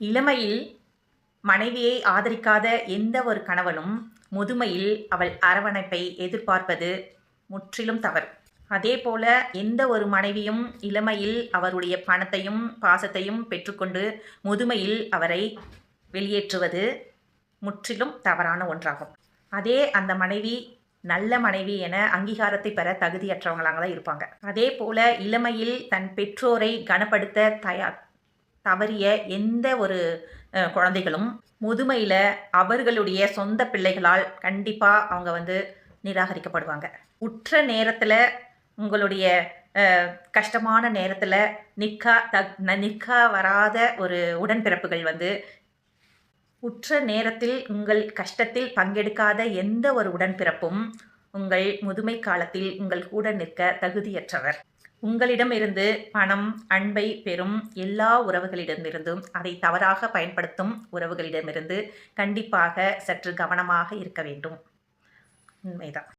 இளமையில் மனைவியை ஆதரிக்காத எந்த ஒரு கணவனும் முதுமையில் அவள் அரவணைப்பை எதிர்பார்ப்பது முற்றிலும் தவறு. அதே போல எந்த ஒரு மனைவியும் இளமையில் அவருடைய பணத்தையும் பாசத்தையும் பெற்றுக்கொண்டு முதுமையில் அவரை வெளியேற்றுவது முற்றிலும் தவறான ஒன்றாகும். அதே அந்த மனைவி நல்ல மனைவி என அங்கீகாரத்தை பெற தகுதியற்றவங்களாக தான் இருப்பாங்க. அதே போல இளமையில் தன் பெற்றோரை கனப்படுத்த தயா தவறிய எந்த ஒரு குழந்தைகளும் முதுமையில் அவர்களுடைய சொந்த பிள்ளைகளால் கண்டிப்பாக அவங்க வந்து நிராகரிக்கப்படுவாங்க. உற்ற நேரத்தில் உங்களுடைய கஷ்டமான நேரத்தில் நிற்கா தக் ந- நிற்கா வராத ஒரு உடன்பிறப்புகள் வந்து உற்ற நேரத்தில் உங்கள் கஷ்டத்தில் பங்கெடுக்காத எந்த ஒரு உடன்பிறப்பும் உங்கள் முதுமை காலத்தில் உங்கள் கூட நிற்க தகுதியற்றவர். உங்களிடமிருந்து பணம் அன்பை பெறும் எல்லா உறவுகளிடமிருந்தும் அதை தவறாக பயன்படுத்தும் உறவுகளிடமிருந்து கண்டிப்பாக சற்று கவனமாக இருக்க வேண்டும். உண்மைதான்.